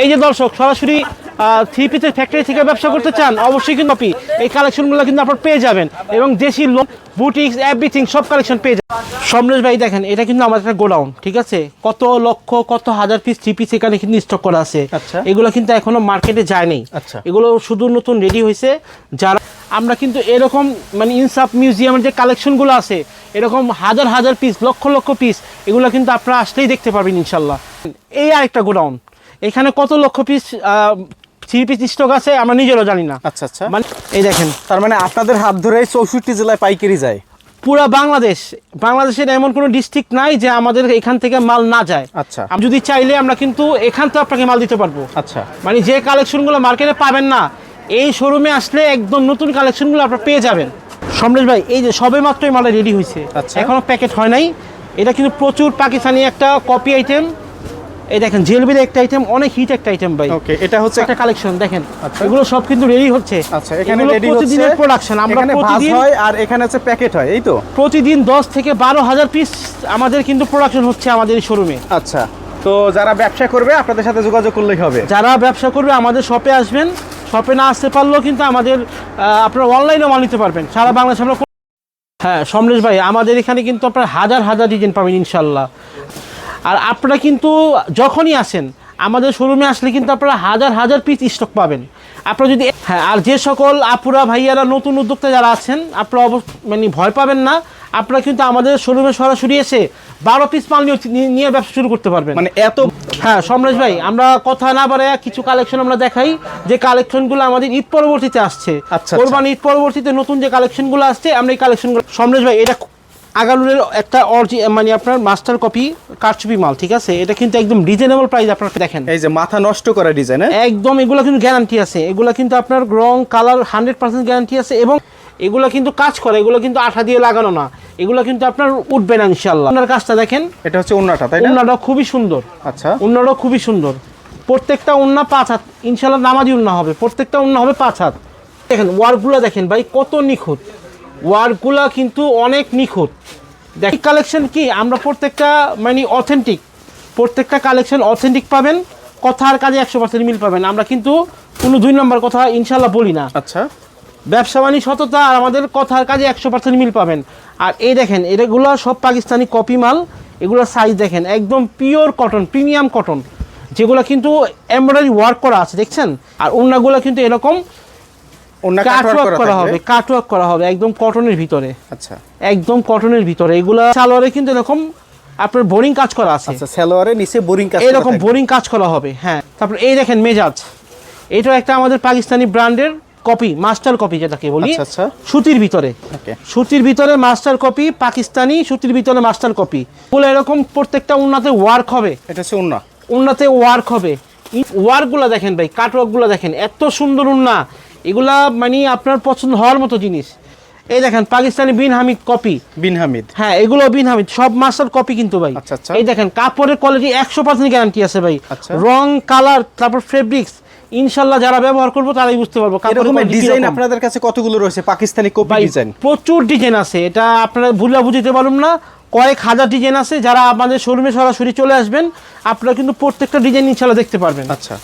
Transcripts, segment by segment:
এই যে দর্শক সরাসরি থ্রি পিসের ফ্যাক্টরি থেকে ব্যবসা করতে চান অবশ্যই কিন্তু কপি এই কালেকশনগুলো কিন্তু আপনার পেয়ে যাবেন। এবং দেশি লোক বুটিক্স এভরিথিং সব কালেকশন পেয়ে যাবেন। সমরেশ ভাই দেখেন এটা কিন্তু আমাদের একটা গোডাউন ঠিক আছে? কত লক্ষ কত হাজার পিস থ্রি পিস এখানে কিন্তু স্টক করা আছে। আচ্ছা। এগুলো কিন্তু এখনও মার্কেটে যায় নাই। আচ্ছা। এগুলো শুধু নতুন রেডি হয়েছে। যারা আমরা কিন্তু এরকম মানে ইনসাফ মিউজিয়ামের যে কালেকশনগুলো আছে এরকম হাজার হাজার পিস লক্ষ লক্ষ পিস এগুলো কিন্তু আপনারা আসলেই দেখতে পারবেন ইনশাল্লাহ। এই আরেকটা গোডাউন এখানে কত লক্ষ পিস থ্রি পিস স্টক আছে আমরা নিজেরও জানি না। আচ্ছা আচ্ছা। মানে এই দেখেন। তার মানে আপনাদের হাত ধরেই চৌষট্টি জেলায় পাইকারি যায়। পুরা বাংলাদেশ বাংলাদেশের এমন কোনো ডিস্ট্রিক্ট নাই যে আমাদের এখান থেকে মাল না যায়। আচ্ছা। আমি যদি চাইলে আমরা কিন্তু এখান থেকে আপনাকে মাল দিতে পারব। আচ্ছা। মানে যে কালেকশনগুলো মার্কেটে পাবেন না এই শোরুমে আসলে একদম নতুন কালেকশনগুলো আপনারা পেয়ে যাবেন। সমরেশ ভাই এই যে সবে মাত্র মালটা রেডি হয়েছে। আচ্ছা। এখনও প্যাকেট হয় নাই। এটা কিন্তু প্রচুর পাকিস্তানি একটা কপি আইটেম এই দেখেন জেলবির একটা আইটেম অনেক হিট একটা আইটেম ভাই। ওকে এটা হচ্ছে একটা কালেকশন দেখেন। আচ্ছা। এগুলো সব কিন্তু রেডি হচ্ছে। আচ্ছা এখানে রেডি হচ্ছে প্রতিদিনের প্রোডাকশন আমরা প্রতিদিন হয় আর এখানে হচ্ছে প্যাকেট হয় এই তো? প্রতিদিন দশ থেকে বারো হাজার পিস আমাদের কিন্তু প্রোডাকশন হচ্ছে আমাদের এই শোরুমে আচ্ছা তো যারা ব্যবসা করবে আপনাদের সাথে যোগাযোগ করলেই হবে। যারা ব্যবসা করবে আমাদের শপে আসবেন। শপে না আসতে পারলেও কিন্তু আমাদের আপনারা অনলাইনেও মাল নিতে পারবেন। সারা বাংলাদেশ আমরা হ্যাঁ সমরেশ ভাই আমাদের এখানে কিন্তু আপনার হাজার হাজার ডিজাইন পাবেন ইনশাল্লাহ। আর আপনারা কিন্তু যখনই আসেন আমাদের শোরুমে আসলে কিন্তু আপনারা হাজার হাজার পিস স্টক পাবেন। আপনারা যদি হ্যাঁ আর যে সকল আপুরা ভাইয়ারা নতুন উদ্যোক্তা যারা আছেন আপনারা অবশ্য মানে ভয় পাবেন না। আপনারা কিন্তু আমাদের শোরুমে সরাসরি এসে বারো পিস মাল নিয়ে ব্যবসা শুরু করতে পারবেন। মানে এত হ্যাঁ সমরেশ ভাই আমরা কথা না বাড়ে কিছু কালেকশন আমরা দেখাই। যে কালেকশনগুলো আমাদের ঈদ পরবর্তীতে আসছে। আচ্ছা। কোরবানি ঈদ পরবর্তীতে নতুন যে কালেকশনগুলো আসছে আমরা এই কালেকশনগুলো সমরেশ ভাই এটা আগালুরের একটা অরিজি মানে আপনার মাস্টার কপি কারচুপি মাল ঠিক আছে? এটা কিন্তু একদম রিজনেবল প্রাইস আপনারা দেখেন। এই যে মাথা নষ্ট করা ডিজাইন একদম এগুলো কিন্তু গ্যারান্টি আছে। এগুলো কিন্তু আপনার রং কালার হান্ড্রেড পার্সেন্ট গ্যারান্টি আছে এবং এগুলো কিন্তু কাজ করে এগুলো কিন্তু আঠা দিয়ে লাগানো না। এগুলো কিন্তু আপনার উঠবে না ইনশাল্লাহ আপনার কাজটা দেখেন এটা হচ্ছে উন্নাটা তাই উন্নাটা খুবই সুন্দর। আচ্ছা। উন্নাটাও খুবই সুন্দর। প্রত্যেকটা উন্না পাঁচ হাত। ইনশাল্লাহ নামাজি উন্না হবে। প্রত্যেকটা উন্না হবে পাঁচ হাত। দেখেন ওয়ার্কগুলো দেখেন ভাই কত নিখুঁত। ওয়ার্কগুলো কিন্তু অনেক নিখুঁত। দেখ কালেকশন কি? আমরা প্রত্যেকটা মানে অথেন্টিক প্রত্যেকটা কালেকশন অথেন্টিক পাবেন কথার কাজে একশো পার্সেন্ট মিল পাবেন। আমরা কিন্তু কোনো দুই নম্বর কথা ইনশাল্লাহ বলি না। আচ্ছা। ব্যবসা বাণিজ্য সততা আর আমাদের কথার কাজে একশো পার্সেন্ট মিল পাবেন। আর এই দেখেন এগুলো সব পাকিস্তানি কপি মাল এগুলোর সাইজ দেখেন একদম পিওর কটন প্রিমিয়াম কটন যেগুলো কিন্তু এমব্রয়ডারি ওয়ার্ক করা আছে দেখছেন? আর অন্যগুলো কিন্তু এরকম কাটওয়ার্ক করা করা হবে কাটওয়ার্ক করা হবে একদম কটনের ভিতরে। আচ্ছা। একদম কটনের ভিতরে। এগুলো সালোয়ারে কিন্তু এরকম আপনার বোরিং কাজ করা আছে। আচ্ছা সালোয়ারে নিচে বোরিং কাজ এরকম বোরিং কাজ করা হবে হ্যাঁ। তারপর এই দেখেন মেজাজ। এটা একটা আমাদের পাকিস্তানি ব্র্যান্ডের কপি মাস্টার কপি যেটাকে বলি। আচ্ছা। সুতির ভিতরে। সুতির ভিতরে মাস্টার কপি পাকিস্তানি সুতির ভিতরে মাস্টার কপি বলে এরকম প্রত্যেকটা উন্নাতে ওয়ার্ক হবে। এটা হচ্ছে উন্না। উন্নাতে ওয়ার্ক হবে। ওয়ার্কগুলো দেখেন ভাই কাটওয়ার্কগুলো দেখেন এত সুন্দর উন্না। এগুলা মানে আপনার পছন্দ হওয়ার মতো জিনিস। এই দেখেন পাকিস্তানি বিন হামিদ কপি বিন হামিদ? হ্যাঁ এগুলো বিন হামিদ সব মাস্টার কপি কিন্তু ভাই। আচ্ছা, আচ্ছা। এই দেখেন কাপড়ের কোয়ালিটি একশো পার্সেন্ট গ্যারান্টি আছে ভাই। আচ্ছা। রং কালার তারপর ফেব্রিক্স ইনশাল্লাহ যারা ব্যবহার করব তারাই বুঝতে পারব ডিজাইন আপনাদের কাছে কতগুলো রয়েছে? পাকিস্তানি কপি ডিজাইন প্রচুর ডিজাইন আছে এটা আপনারা ভুলে বুঝতে পারুন না। কয়েক হাজার ডিজাইন আছে যারা আমাদের শোরুমে সরাসরি চলে আসবেন আপনারা কিন্তু প্রত্যেকটা ডিজাইন ইনশাল্লাহ দেখতে পারবেন। আচ্ছা।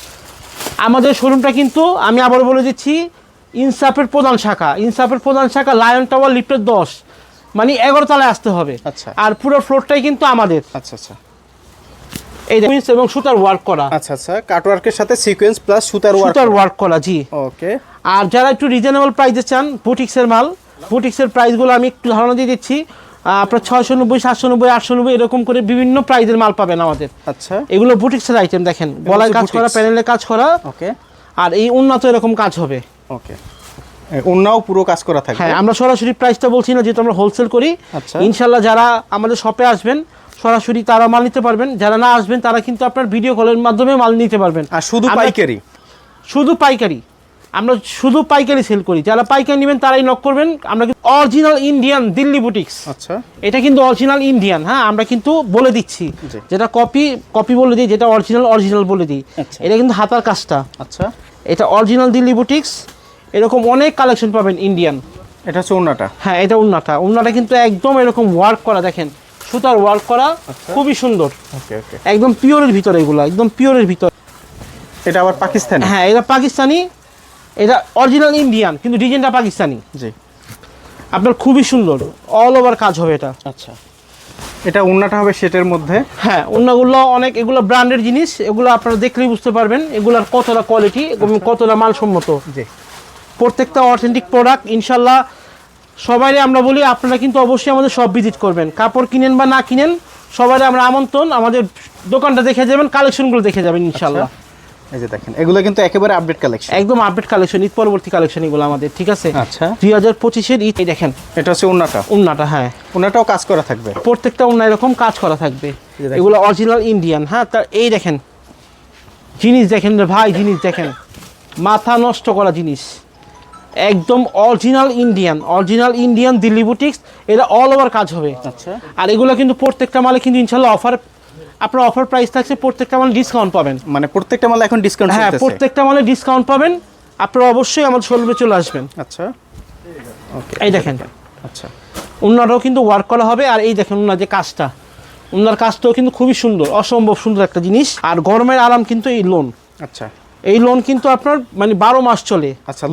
আমাদের শোরুমটা কিন্তু আমি আবার বলে দিচ্ছি ইনসাফের প্রধান শাখা। ইনসাফের প্রধান শাখা লায়ন টাওয়ার লিফটের দশ। মানে এগারো তলায় আসতে হবে। আচ্ছা। আর পুরো ফ্লোরটাই কিন্তু আমাদের। আচ্ছা আচ্ছা। এই এবং সুতার ওয়ার্ক করা। আচ্ছা আচ্ছা। কাটওয়ার্কের সাথে সিকোয়েন্স প্লাস সুতার ওয়ার্ক সুতার ওয়ার্ক করা জি। ওকে আর যারা একটু রিজনেবল প্রাইসে চান বুটিক্সের মাল বুটিক্সের প্রাইসগুলো আমি একটু ধারণা দিয়ে দিচ্ছি। আপনার ছয়শো নব্বই সাতশো নব্বই আটশো নব্বই এরকম করে বিভিন্ন প্রাইজের মাল পাবেন আমাদের। আচ্ছা। এগুলো বুটিক্সের আইটেম দেখেন। গলায় কাজ করা। প্যানেলে কাজ করা। ওকে আর এই উন্নত এরকম কাজ হবে। ওকে উন্নাও পুরো কাজ করা থাকবে। হ্যাঁ আমরা সরাসরি প্রাইসটা বলছি না যেহেতু আমরা হোলসেল করি। আচ্ছা। ইনশাল্লাহ যারা আমাদের শপে আসবেন সরাসরি তারা মাল নিতে পারবেন। যারা না আসবেন তারা কিন্তু আপনার ভিডিও কলের মাধ্যমে মাল নিতে পারবেন। আর শুধু পাইকারি? শুধু পাইকারি। আমরা শুধু পাইকারি সেল করি। যারা পাইকারি নেবেন তারাই নক করবেন। আমরা কিন্তু অরিজিনাল ইন্ডিয়ান দিল্লি বুটিক্স আচ্ছা। এটা কিন্তু অরিজিনাল ইন্ডিয়ান হ্যাঁ? আমরা কিন্তু বলে দিচ্ছি। যেটা কপি কপি বলে দিই যেটা অরিজিনাল অরিজিনাল বলে দিই। আচ্ছা। এটা কিন্তু হাতার কাজটা। আচ্ছা। এটা অরিজিনাল দিল্লি বুটিক্স এরকম অনেক কালেকশন পাবেন ইন্ডিয়ান এটা হচ্ছে উন্নাটা। হ্যাঁ এটা উন্নাটা। উন্নাটা কিন্তু একদম এরকম ওয়ার্ক করা দেখেন। সুতার ওয়ার্ক করা আচ্ছা। খুবই সুন্দর। ওকে ওকে। একদম পিওরের ভিতরে এগুলো একদম পিওরের ভিতরে। এটা আবার পাকিস্তানি? হ্যাঁ এটা পাকিস্তানি। এটা অরিজিনাল ইন্ডিয়ান কিন্তু ডিজাইনটা পাকিস্তানি। জি। আপনার খুবই সুন্দর অল ওভার কাজ হবে এটা। আচ্ছা। এটা উন্নাটা হবে সেটের মধ্যে। হ্যাঁ অন্যগুলো অনেক এগুলো ব্র্যান্ডের জিনিস এগুলো আপনারা দেখলেই বুঝতে পারবেন এগুলোর কতটা কোয়ালিটি এবং কতটা মানসম্মত। জি। প্রত্যেকটা অথেন্টিক প্রোডাক্ট ইনশাল্লাহ সবাই আমরা বলি আপনারা কিন্তু অবশ্যই আমাদের সব ভিজিট করবেন। কাপড় কিনেন বা না কিনেন সবাই আমরা আমন্ত্রণ আমাদের দোকানটা দেখে যাবেন কালেকশনগুলো দেখে যাবেন ইনশাল্লাহ এই যে দেখেন এগুলো কিন্তু একেবারে আপডেট কালেকশন একদম আপডেট কালেকশন ঈদ পরবর্তী কালেকশন এগুলো আমাদের ঠিক আছে? আচ্ছা। দুই হাজার পঁচিশের ঈদ এই দেখেন। এটা হচ্ছে উন্নাটা। উন্নাটা হ্যাঁ। উন্নাটাও কাজ করা থাকবে। প্রত্যেকটা উন্না এরকম কাজ করা থাকবে। এগুলো অরিজিনাল ইন্ডিয়ান হ্যাঁ? তার এই দেখেন জিনিস দেখেন রে ভাই জিনিস দেখেন। মাথা নষ্ট করা জিনিস। একদম original Indian original Indian Delhi boutiques এটা অল ওভার কাজ হবে। আচ্ছা। আর এগুলো কিন্তু প্রত্যেকটা মালে কিন্তু ইনশাল্লাহ অফার আপনার অফার প্রাইস থাকছে প্রত্যেকটা মালে ডিসকাউন্ট পাবেন। মানে প্রত্যেকটা মাল এখন ডিসকাউন্ট হ্যাঁ প্রত্যেকটা মালে ডিসকাউন্ট পাবেন। আপনারা অবশ্যই আমাদের শোরুমে চলে আসবেন। আচ্ছা। ওকে এই দেখেন। আচ্ছা। উনারও কিন্তু ওয়ার্ক করা হবে আর এই দেখেন উনার যে কাজটা। ওনার কাজটাও কিন্তু খুবই সুন্দর অসম্ভব সুন্দর একটা জিনিস। আর গরমের আরাম কিন্তু এই লোন আচ্ছা। এই লোন কিন্তু আপনার মানে বারো মাস চলে। আচ্ছা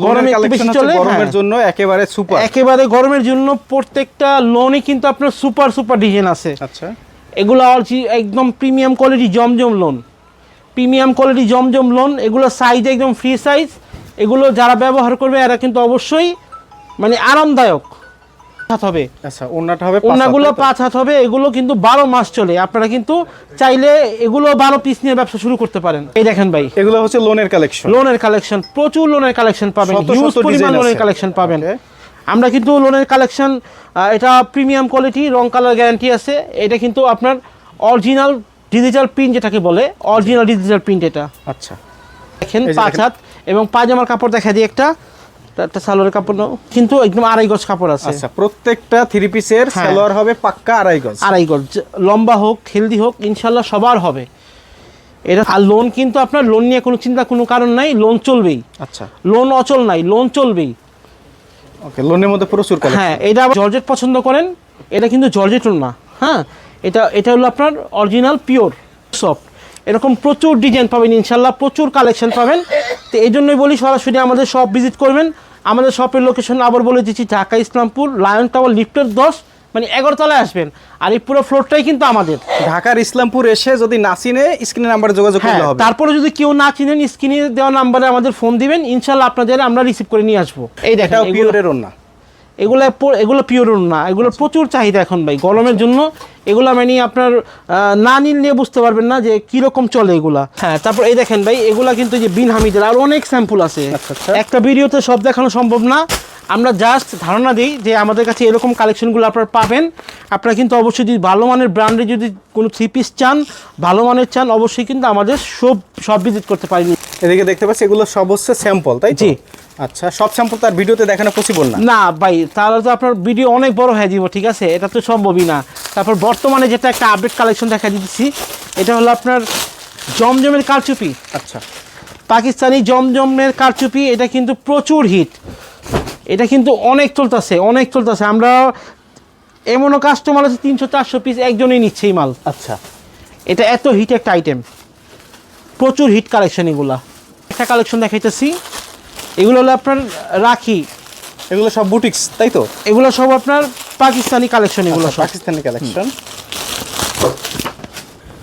বেশি কালেকশন গরমের হ্যাঁ। জন্য একেবারে সুপার একেবারে গরমের জন্য প্রত্যেকটা লোনই কিন্তু আপনার সুপার সুপার ডিজাইন আছে। আচ্ছা। এগুলো একদম premium quality Zamzam lawn premium quality Zamzam lawn এগুলো সাইজ একদম ফ্রি সাইজ এগুলো যারা ব্যবহার করবে এরা কিন্তু অবশ্যই মানে আরামদায়ক। হাত হবে। আচ্ছা ওন্নাটা হবে ওনাগুলো? পাঁচ হাত হবে এগুলো কিন্তু বারো মাস চলে। আপনারা কিন্তু চাইলে এগুলো বারো পিস নিয়ে ব্যবসা শুরু করতে পারেন। এই দেখেন ভাই। এগুলো হচ্ছে লোনের কালেকশন লোনের কালেকশন প্রচুর লোনের কালেকশন পাবেন। হিউজ পরিমাণ লোনের কালেকশন পাবেন. আমরা কিন্তু লোনের কালেকশন এটা প্রিমিয়াম কোয়ালিটি রং কালার গ্যারান্টি আছে। এটা কিন্তু আপনার অরিজিনাল ডিজিটাল প্রিন্ট যেটাকে বলে অরিজিনাল ডিজিটাল প্রিন্ট এটা। আচ্ছা। দেখেন পাঁচ হাত এবং পায়জামার কাপড় দেখা দিই একটা। একটা সালোয়ারের কাপড়। কিন্তু একদম আড়াই গজ কাপড় আছে। আচ্ছা প্রত্যেকটা থ্রি পিসের হ্যাঁ। সালোয়ার হবে পাক্কা আড়াই গজ। আড়াই গজ। লম্বা হোক হেলদি হোক ইনশাল্লাহ সবার হবে। এটা আর লোন কিন্তু আপনার লোন নিয়ে কোনো চিন্তা কোনো কারণ নাই। লোন চলবেই। আচ্ছা। লোন অচল নাই লোন চলবেই। ওকে লোনের মধ্যে প্রচুর হ্যাঁ এটা জর্জেট পছন্দ করেন, এটা কিন্তু জর্জেট না। হ্যাঁ এটা এটা হলো আপনার অরিজিনাল পিওর সফট এরকম প্রচুর ডিজাইন পাবেন ইনশাল্লাহ প্রচুর কালেকশন পাবেন। তো এই জন্যই বলি, সরাসরি আমাদের শপ ভিজিট করবেন। আমাদের শপের লোকেশন আবার বলে দিচ্ছি, ঢাকা, ইসলামপুর লায়ন টাওয়ার লিফটের দশ। মানে এগারো তলায় আসবেন। আর এই পুরো ফ্লোরটাই কিন্তু আমাদের। ঢাকার ইসলামপুর এসে যদি না চিনে স্ক্রিনে নাম্বারে যোগাযোগ হ্যাঁ হবে। তারপরে যদি কেউ না চিনেন স্ক্রিনে দেওয়া নাম্বারে আমাদের ফোন দিবেন ইনশাল্লাহ আপনাদের আমরা রিসিভ করে নিয়ে আসব। এই দেখেন এগুলো- পিওরের ওন্না এগুলো এগুলো পিওর না এগুলো প্রচুর চাহিদা এখন ভাই গরমের জন্য। এগুলো মানে আপনার না নিলে বুঝতে পারবেন না যে কীরকম চলে এগুলা। হ্যাঁ তারপর এই দেখেন ভাই এগুলা কিন্তু যে বিন হামিদের আর অনেক স্যাম্পল আছে। আচ্ছা, আচ্ছা। একটা ভিডিওতে সব দেখানো সম্ভব না। আমরা জাস্ট ধারণা দিই যে আমাদের কাছে এরকম কালেকশনগুলো আপনারা পাবেন। আপনারা কিন্তু অবশ্যই যদি ভালো মানের ব্র্যান্ডে যদি কোনো থ্রি পিস চান ভালো মানের চান অবশ্যই কিন্তু আমাদের সব সব ভিজিট করতে পারেন। এদিকে দেখতে পাচ্ছি এগুলো সব হচ্ছে স্যাম্পল তাই তো? জি। আচ্ছা সব স্যাম্পল তার ভিডিওতে দেখানো পসিবল না। না ভাই তাহলে তো আপনার ভিডিও অনেক বড় হয়ে যাব ঠিক আছে? এটা তো সম্ভবই না। তারপর বর্তমানে যেটা একটা আপডেট কালেকশন দেখা দিচ্ছি এটা হলো আপনার জমজমের কারচুপি। আচ্ছা। পাকিস্তানি জমজমের কারচুপি এটা কিন্তু প্রচুর হিট এটা কিন্তু অনেক চলতেছে অনেক চলতেছে। আমরা এমনও কাস্টমার আছে তিনশো চারশো পিস একজনই নিচ্ছে এই মাল। আচ্ছা। এটা এত হিট একটা আইটেম প্রচুর হিট কালেকশন এগুলা। একটা কালেকশন দেখাইতেছি। এগুলো হলো আপনার রাখি। এগুলো সব বুটিক্স তাই তো? এগুলো সব আপনার পাকিস্তানি কালেকশন এগুলো আচ্ছা, সব। পাকিস্তানি কালেকশন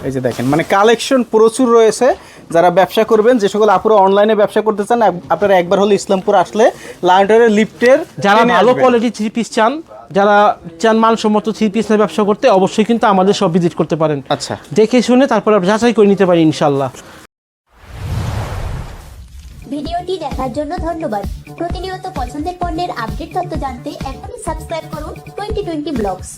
এই যে দেখেন মানে কালেকশন প্রচুর রয়েছে। যারা ব্যবসা করবেন যে সকল আপুরা অনলাইনে ব্যবসা করতে চান আপনারা একবার হলে ইসলামপুর আসলে লায়ন্টারের লিফটের যারা ভালো কোয়ালিটি থ্রি পিস চান যারা চান মানসম্মত থ্রি পিস নিয়ে ব্যবসা করতে অবশ্যই কিন্তু আমাদের সব ভিজিট করতে পারেন। আচ্ছা। দেখে শুনে তারপর যাচাই করে নিতে পারি ইনশাল্লাহ ভিডিওটি দেখার জন্য ধন্যবাদ। প্রতিনিয়ত পছন্দের পণ্যের আপডেট তথ্য জানতে এখনই সাবস্ক্রাইব করুন টোয়েন্টি টোয়েন্টি ব্লগস